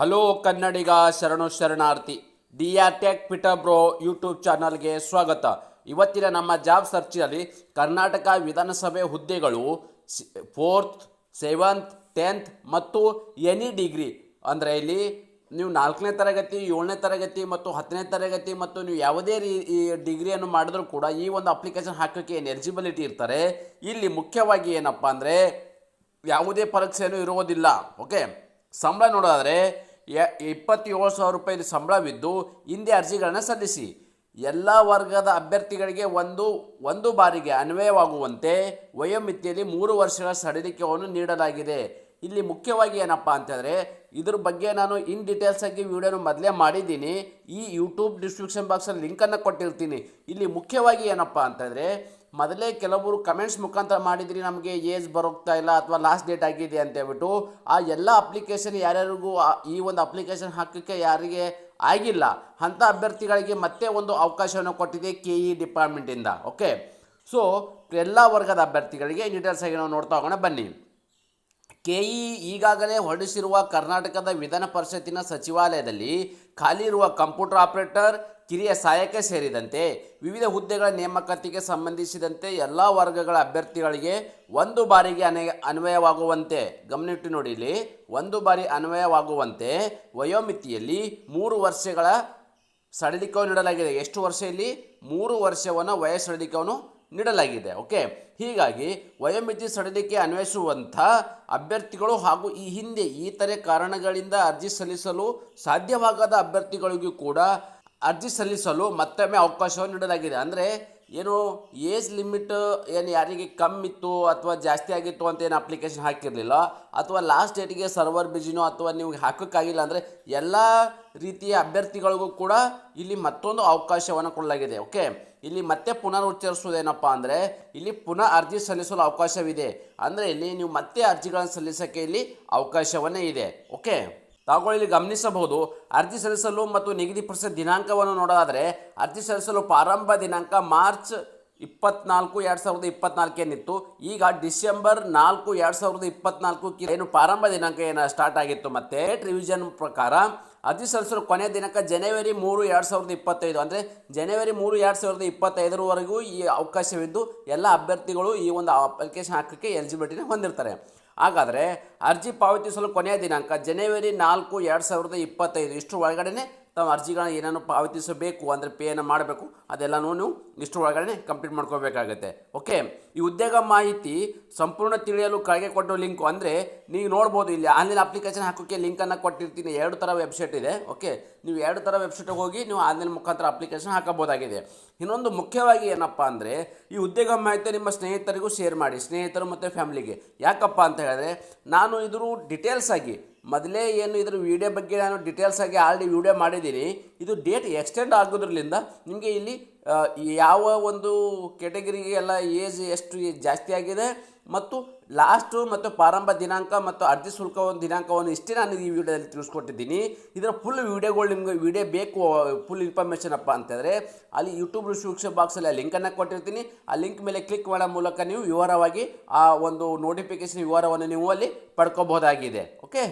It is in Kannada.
ಹಲೋ ಕನ್ನಡಿಗ ಶರಣು ಶರಣಾರ್ಥಿ D R tech Peter bro YouTube ಚಾನಲ್ಗೆ ಸ್ವಾಗತ. ಇವತ್ತಿನ ನಮ್ಮ ಜಾಬ್ ಸರ್ಚಿನಲ್ಲಿ ಕರ್ನಾಟಕ ವಿಧಾನಸಭೆ ಹುದ್ದೆಗಳು ಫೋರ್ತ್, ಸೆವೆಂತ್, ಟೆಂತ್ ಮತ್ತು ಎನಿ ಡಿಗ್ರಿ. ಅಂದರೆ ಇಲ್ಲಿ ನೀವು ನಾಲ್ಕನೇ ತರಗತಿ, ಏಳನೇ ತರಗತಿ ಮತ್ತು ಹತ್ತನೇ ತರಗತಿ ಮತ್ತು ನೀವು ಯಾವುದೇ ರೀ ಡಿಗ್ರಿಯನ್ನು ಮಾಡಿದ್ರೂ ಕೂಡ ಈ ಒಂದು ಅಪ್ಲಿಕೇಶನ್ ಹಾಕೋಕ್ಕೆ ಏನು ಎಲಿಜಿಬಿಲಿಟಿ ಇರ್ತಾರೆ. ಇಲ್ಲಿ ಮುಖ್ಯವಾಗಿ ಏನಪ್ಪ ಅಂದರೆ ಯಾವುದೇ ಪರೀಕ್ಷೆಯೂ ಇರುವುದಿಲ್ಲ. ಓಕೆ? ಸಂಬಳ ನೋಡೋದಾದರೆ ಇಪ್ಪತ್ತೇಳು ಸಾವಿರ ರೂಪಾಯಿ ಸಂಬಳವಿದ್ದು ಹಿಂದೆ ಅರ್ಜಿಗಳನ್ನು ಸಲ್ಲಿಸಿ. ಎಲ್ಲ ವರ್ಗದ ಅಭ್ಯರ್ಥಿಗಳಿಗೆ ಒಂದು ಒಂದು ಬಾರಿಗೆ ಅನ್ವಯವಾಗುವಂತೆ ವಯೋಮಿತಿಯಲ್ಲಿ ಮೂರು ವರ್ಷಗಳ ಸಡಿಲಿಕೆಯನ್ನು ನೀಡಲಾಗಿದೆ. ಇಲ್ಲಿ ಮುಖ್ಯವಾಗಿ ಏನಪ್ಪ ಅಂತಂದರೆ, ಇದ್ರ ಬಗ್ಗೆ ನಾನು ಇನ್ ಡೀಟೇಲ್ಸ್ ಆಗಿ ವಿಡಿಯೋನ ಮೊದಲೇ ಮಾಡಿದ್ದೀನಿ. ಈ ಯೂಟ್ಯೂಬ್ ಡಿಸ್ಕ್ರಿಪ್ಷನ್ ಬಾಕ್ಸಲ್ಲಿ ಲಿಂಕನ್ನು ಕೊಟ್ಟಿರ್ತೀನಿ. ಇಲ್ಲಿ ಮುಖ್ಯವಾಗಿ ಏನಪ್ಪ ಅಂತಂದರೆ ಮೊದಲೇ ಕೆಲವರು ಕಮೆಂಟ್ಸ್ ಮುಖಾಂತರ ಮಾಡಿದ್ರಿ, ನಮಗೆ ಏಜ್ ಬರೋಗ್ತಾ ಇಲ್ಲ ಅಥವಾ ಲಾಸ್ಟ್ ಡೇಟ್ ಆಗಿದೆ ಅಂತ ಹೇಳ್ಬಿಟ್ಟು ಆ ಎಲ್ಲ ಅಪ್ಲಿಕೇಶನ್ ಯಾರ್ಯಾರಿಗೂ ಈ ಒಂದು ಅಪ್ಲಿಕೇಶನ್ ಹಾಕೋಕ್ಕೆ ಯಾರಿಗೆ ಆಗಿಲ್ಲ. ಅಂಥ ಅಭ್ಯರ್ಥಿಗಳಿಗೆ ಮತ್ತೆ ಒಂದು ಅವಕಾಶವನ್ನು ಕೊಟ್ಟಿದೆ ಕೆ ಇ ಡಿಪಾರ್ಟ್ಮೆಂಟಿಂದ ಓಕೆ ಸೊ ಎಲ್ಲ ವರ್ಗದ ಅಭ್ಯರ್ಥಿಗಳಿಗೆ ಡೀಟೇಲ್ಸ್ ಆಗಿ ನಾವು ನೋಡ್ತಾ ಹೋಗೋಣ. ಬನ್ನಿ. ಕೆಇ ಈಗಾಗಲೇ ಹೊರಡಿಸಿರುವ ಕರ್ನಾಟಕದ ವಿಧಾನ ಪರಿಷತ್ತಿನ ಸಚಿವಾಲಯದಲ್ಲಿ ಖಾಲಿ ಇರುವ ಕಂಪ್ಯೂಟರ್ ಆಪರೇಟರ್ ಕಿರಿಯ ಸಹಾಯಕ ಸೇರಿದಂತೆ ವಿವಿಧ ಹುದ್ದೆಗಳ ನೇಮಕಾತಿಗೆ ಸಂಬಂಧಿಸಿದಂತೆ ಎಲ್ಲ ವರ್ಗಗಳ ಅಭ್ಯರ್ಥಿಗಳಿಗೆ ಒಂದು ಬಾರಿಗೆ ಅನೆ, ಅನ್ವಯವಾಗುವಂತೆ, ಗಮನಿಟ್ಟು ನೋಡಿಲಿ ಒಂದು ಬಾರಿ ಅನ್ವಯವಾಗುವಂತೆ ವಯೋಮಿತಿಯಲ್ಲಿ ಮೂರು ವರ್ಷಗಳ ಸಡಿಲಿಕವನ್ನು ನೀಡಲಾಗಿದೆ. ಎಷ್ಟು ವರ್ಷ ಇಲ್ಲಿ? ಮೂರು ವರ್ಷವನ್ನು ವಯಸ್ಸಡಿಕವನ್ನು ನೀಡಲಾಗಿದೆ. ಓಕೆ. ಹೀಗಾಗಿ ವಯೋಮಿತಿ ಸಡಿಲಿಕೆ ಅನ್ವಯಿಸುವಂಥ ಅಭ್ಯರ್ಥಿಗಳು ಹಾಗೂ ಈ ಹಿಂದೆ ಈತರೆ ಕಾರಣಗಳಿಂದ ಅರ್ಜಿ ಸಲ್ಲಿಸಲು ಸಾಧ್ಯವಾಗದ ಅಭ್ಯರ್ಥಿಗಳಿಗೂ ಕೂಡ ಅರ್ಜಿ ಸಲ್ಲಿಸಲು ಮತ್ತೊಮ್ಮೆ ಅವಕಾಶವನ್ನು ನೀಡಲಾಗಿದೆ. ಅಂದರೆ ಏನು ಏಜ್ ಲಿಮಿಟ್ ಏನು ಯಾರಿಗೆ ಕಮ್ಮಿ ಇತ್ತು ಅಥವಾ ಜಾಸ್ತಿ ಆಗಿತ್ತು ಅಂತ ಏನು ಅಪ್ಲಿಕೇಶನ್ ಹಾಕಿರಲಿಲ್ಲ? ಅಥವಾ ಲಾಸ್ಟ್ ಡೇಟಿಗೆ ಸರ್ವರ್ ಬಿಜಿನೋ ಅಥವಾ ನಿಮಗೆ ಹಾಕೋಕ್ಕಾಗಿಲ್ಲ ಅಂದರೆ ಎಲ್ಲ ರೀತಿಯ ಅಭ್ಯರ್ಥಿಗಳಿಗೂ ಕೂಡ ಇಲ್ಲಿ ಮತ್ತೊಂದು ಅವಕಾಶವನ್ನು ಕೊಡಲಾಗಿದೆ ಓಕೆ ಇಲ್ಲಿ ಮತ್ತೆ ಪುನರ್ ಅಂದರೆ, ಇಲ್ಲಿ ಪುನಃ ಅರ್ಜಿ ಸಲ್ಲಿಸಲು ಅವಕಾಶವಿದೆ. ಅಂದರೆ ಇಲ್ಲಿ ನೀವು ಮತ್ತೆ ಅರ್ಜಿಗಳನ್ನು ಸಲ್ಲಿಸೋಕ್ಕೆ ಇಲ್ಲಿ ಅವಕಾಶವನ್ನೇ ಇದೆ ಓಕೆ ತಾವುಗಳು ಇಲ್ಲಿ ಗಮನಿಸಬಹುದು. ಅರ್ಜಿ ಸಲ್ಲಿಸಲು ಮತ್ತು ನಿಗದಿಪಡಿಸಿದ ದಿನಾಂಕವನ್ನು ನೋಡೋದಾದರೆ, ಅರ್ಜಿ ಸಲ್ಲಿಸಲು ಪ್ರಾರಂಭ ದಿನಾಂಕ ಮಾರ್ಚ್ ಇಪ್ಪತ್ನಾಲ್ಕು, ಎರಡು ಸಾವಿರದ ಇಪ್ಪತ್ನಾಲ್ಕೇನಿತ್ತು ಈಗ ಡಿಸೆಂಬರ್ ನಾಲ್ಕು, ಎರಡು ಸಾವಿರದ ಇಪ್ಪತ್ನಾಲ್ಕು ಏನು ಪ್ರಾರಂಭ ದಿನಾಂಕ ಏನು ಸ್ಟಾರ್ಟ್ ಆಗಿತ್ತು ಮತ್ತೆ ರಿವಿಷನ್ ಪ್ರಕಾರ ಅರ್ಜಿ ಸಲ್ಲಿಸಲು ಕೊನೆಯ ದಿನಾಂಕ ಜನವರಿ ಮೂರು, ಎರಡು ಸಾವಿರದ ಇಪ್ಪತ್ತೈದು. ಅಂದರೆ ಜನವರಿ ಮೂರು, ಎರಡು ಸಾವಿರದ ಇಪ್ಪತ್ತೈದರವರೆಗೂ ಈ ಅವಕಾಶವಿದ್ದು ಎಲ್ಲ ಅಭ್ಯರ್ಥಿಗಳು ಈ ಒಂದು ಅಪ್ಲಿಕೇಶನ್ ಹಾಕೋಕ್ಕೆ ಎಲಿಜಿಬಿಲಿಟಿನ ಹೊಂದಿರ್ತಾರೆ. ಹಾಗಾದರೆ ಅರ್ಜಿ ಪಾವತಿಸಲು ಕೊನೆಯ ದಿನಾಂಕ ಜನವರಿ ನಾಲ್ಕು ಎರಡು ಸಾವಿರದ ಇಪ್ಪತ್ತೈದು. ಇಷ್ಟು ಒಳಗಡೆ ತಾವು ಅರ್ಜಿಗಳನ್ನ ಏನೇನು ಪಾವತಿಸಬೇಕು ಅಂದರೆ ಪೇಯನ್ನು ಮಾಡಬೇಕು, ಅದೆಲ್ಲನೂ ನೀವು ಇಷ್ಟರ ಒಳಗಡೆ ಕಂಪ್ಲೀಟ್ ಮಾಡ್ಕೋಬೇಕಾಗತ್ತೆ. ಓಕೆ? ಈ ಉದ್ಯೋಗ ಮಾಹಿತಿ ಸಂಪೂರ್ಣ ತಿಳಿಯಲು ಕೆಳಗೆ ಕೊಟ್ಟೋ ಲಿಂಕು, ಅಂದರೆ ನೀವು ನೋಡ್ಬೋದು ಇಲ್ಲಿ ಆನ್ಲೈನ್ ಅಪ್ಲಿಕೇಶನ್ ಹಾಕೋಕ್ಕೆ ಲಿಂಕನ್ನು ಕೊಟ್ಟಿರ್ತೀನಿ. ಎರಡು ಥರ ವೆಬ್ಸೈಟ್ ಇದೆ, ಓಕೆ? ನೀವು ಎರಡು ಥರ ವೆಬ್ಸೈಟಿಗೆ ಹೋಗಿ ನೀವು ಆನ್ಲೈನ್ ಮುಖಾಂತರ ಅಪ್ಲಿಕೇಶನ್ ಹಾಕಬಹುದಾಗಿದೆ. ಇನ್ನೊಂದು ಮುಖ್ಯವಾಗಿ ಏನಪ್ಪ ಅಂದರೆ, ಈ ಉದ್ಯೋಗ ಮಾಹಿತಿ ನಿಮ್ಮ ಸ್ನೇಹಿತರಿಗೂ ಶೇರ್ ಮಾಡಿ, ಸ್ನೇಹಿತರು ಮತ್ತು ಫ್ಯಾಮಿಲಿಗೆ. ಯಾಕಪ್ಪ ಅಂತ ಹೇಳಿದ್ರೆ, ನಾನು ಇದ್ರ ಡೀಟೇಲ್ಸ್ ಆಗಿ ಮೊದಲೇ ಏನು ಇದ್ರ ವಿಡಿಯೋ ಬಗ್ಗೆ ನಾನು ಡೀಟೇಲ್ಸ್ ಆಗಿ ಆಲ್ರೆಡಿ ವಿಡಿಯೋ ಮಾಡಿದ್ದೀನಿ. ಇದು ಡೇಟ್ ಎಕ್ಸ್ಟೆಂಡ್ ಆಗೋದ್ರಲ್ಲಿಂದ ನಿಮಗೆ ಇಲ್ಲಿ ಯಾವ ಒಂದು ಕೆಟಗರಿಗೆ ಎಲ್ಲ ಏಜ್ ಎಷ್ಟು ಜಾಸ್ತಿ ಆಗಿದೆ ಮತ್ತು ಲಾಸ್ಟು ಮತ್ತು ಪ್ರಾರಂಭ ದಿನಾಂಕ ಮತ್ತು ಅರ್ಜಿ ಶುಲ್ಕ ಒಂದು ದಿನಾಂಕವನ್ನು ಇಷ್ಟೇ ನಾನು ಈ ವಿಡಿಯೋದಲ್ಲಿ ತಿಳಿಸ್ಕೊಟ್ಟಿದ್ದೀನಿ. ಇದರ ಫುಲ್ ವಿಡಿಯೋಗಳು ನಿಮಗೆ ವಿಡಿಯೋ ಬೇಕು ಫುಲ್ ಇನ್ಫಾರ್ಮೇಷನ್ ಅಪ್ಪ ಅಂತಂದರೆ ಅಲ್ಲಿ ಯೂಟ್ಯೂಬ್ ಡಿಸ್ಕ್ರಿಪ್ಷನ್ ಬಾಕ್ಸಲ್ಲಿ ಆ ಲಿಂಕನ್ನು ಕೊಟ್ಟಿರ್ತೀನಿ. ಆ ಲಿಂಕ್ ಮೇಲೆ ಕ್ಲಿಕ್ ಮಾಡೋ ಮೂಲಕ ನೀವು ವಿವರವಾಗಿ ಆ ಒಂದು ನೋಟಿಫಿಕೇಶನ್ ವಿವರವನ್ನು ನೀವು ಅಲ್ಲಿ ಪಡ್ಕೋಬಹುದಾಗಿದೆ. ಓಕೆ